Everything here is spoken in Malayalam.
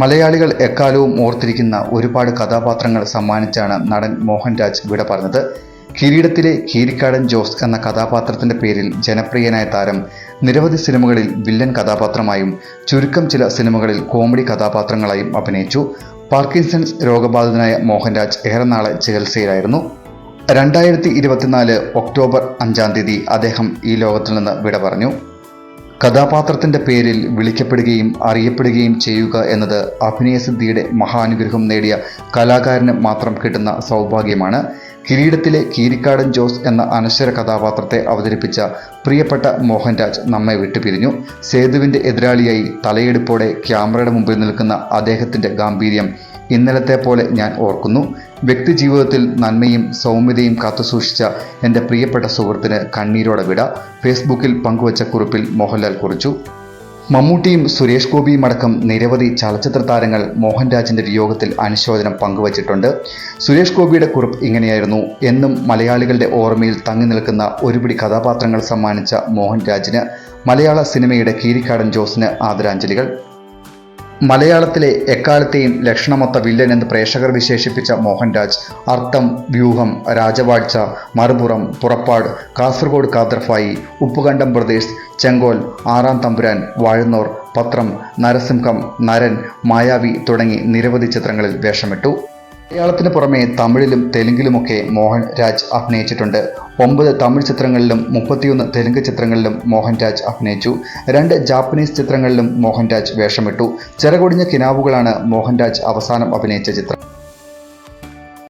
മലയാളികൾ എക്കാലവും ഓർത്തിരിക്കുന്ന ഒരുപാട് കഥാപാത്രങ്ങൾ സമ്മാനിച്ചാണ് നടൻ മോഹൻരാജ് വിട പറഞ്ഞത്. കിരീടത്തിലെ കീരിക്കാടൻ ജോസ് എന്ന കഥാപാത്രത്തിന്റെ പേരിൽ ജനപ്രിയനായ താരം നിരവധി സിനിമകളിൽ വില്ലൻ കഥാപാത്രമായും ചുരുക്കം ചില സിനിമകളിൽ കോമഡി കഥാപാത്രങ്ങളായും അഭിനയിച്ചു. പാർക്കിൻസൺസ് രോഗബാധിതനായ മോഹൻരാജ് ഏറെ നാളെ ചികിത്സയിലായിരുന്നു. രണ്ടായിരത്തി ഇരുപത്തിനാല് ഒക്ടോബർ അഞ്ചാം തീയതി അദ്ദേഹം ഈ ലോകത്തിൽ നിന്ന് വിട പറഞ്ഞു. കഥാപാത്രത്തിന്റെ പേരിൽ വിളിക്കപ്പെടുകയും അറിയപ്പെടുകയും ചെയ്യുക എന്നത് അഭിനയസിദ്ധിയുടെ മഹാനുഗ്രഹം നേടിയ കലാകാരന് മാത്രം കിട്ടുന്ന സൗഭാഗ്യമാണ്. കിരീടത്തിലെ കീരിക്കാടൻ ജോസ് എന്ന അനശ്വര കഥാപാത്രത്തെ അവതരിപ്പിച്ച പ്രിയപ്പെട്ട മോഹൻരാജ് നമ്മെ വിട്ടുപിരിഞ്ഞു. സേതുവിന്റെ എതിരാളിയായി തലയെടുപ്പോടെ ക്യാമറയുടെ മുമ്പിൽ നിൽക്കുന്ന അദ്ദേഹത്തിന്റെ ഗാംഭീര്യം ഇന്നലത്തെ പോലെ ഞാൻ ഓർക്കുന്നു. വ്യക്തിജീവിതത്തിൽ നന്മയും സൗമ്യതയും കാത്തുസൂക്ഷിച്ച എന്റെ പ്രിയപ്പെട്ട സുഹൃത്തിന് കണ്ണീരോടെ വിട. ഫേസ്ബുക്കിൽ പങ്കുവച്ച കുറിപ്പിൽ മോഹൻലാൽ കുറിച്ചു. മമ്മൂട്ടിയും സുരേഷ് ഗോപിയും അടക്കം നിരവധി ചലച്ചിത്ര താരങ്ങൾ മോഹൻരാജിന്റെ യോഗത്തിൽ അനുശോചനം പങ്കുവച്ചിട്ടുണ്ട്. സുരേഷ് ഗോപിയുടെ കുറിപ്പ് ഇങ്ങനെയായിരുന്നു. എന്നും മലയാളികളുടെ ഓർമ്മയിൽ തങ്ങി നിൽക്കുന്ന ഒരുപിടി കഥാപാത്രങ്ങൾ സമ്മാനിച്ച മോഹൻരാജിന് മലയാള സിനിമയുടെ കീരിക്കാടൻ ജോസിന് ആദരാഞ്ജലികൾ. മലയാളത്തിലെ എക്കാലത്തെയും ലക്ഷണമൊത്ത വില്ലൻ എന്ന് പ്രേക്ഷകർ വിശേഷിപ്പിച്ച മോഹൻരാജ് അർത്ഥം വ്യൂഹം രാജവാഴ്ച മറുപുറം പുറപ്പാട് കാസർഗോഡ് കാദർഫായി ഉപ്പുകണ്ടം പ്രദേശ് ചെങ്കോൽ ആറാം തമ്പുരാൻ വാഴുന്നോർ പത്രം നരസിംഹം നരൻ മായാവി തുടങ്ങി നിരവധി ചിത്രങ്ങളിൽ വേഷമിട്ടു. മലയാളത്തിന് പുറമെ തമിഴിലും തെലുങ്കിലുമൊക്കെ മോഹൻരാജ് അഭിനയിച്ചിട്ടുണ്ട്. ഒമ്പത് തമിഴ് ചിത്രങ്ങളിലും മുപ്പത്തിയൊന്ന് തെലുങ്ക് ചിത്രങ്ങളിലും മോഹൻരാജ് അഭിനയിച്ചു. രണ്ട് ജാപ്പനീസ് ചിത്രങ്ങളിലും മോഹൻരാജ് വേഷമിട്ടു. ചെറുകൊടിഞ്ഞ കിനാവുകളാണ് മോഹൻരാജ് അവസാനം അഭിനയിച്ച ചിത്രം.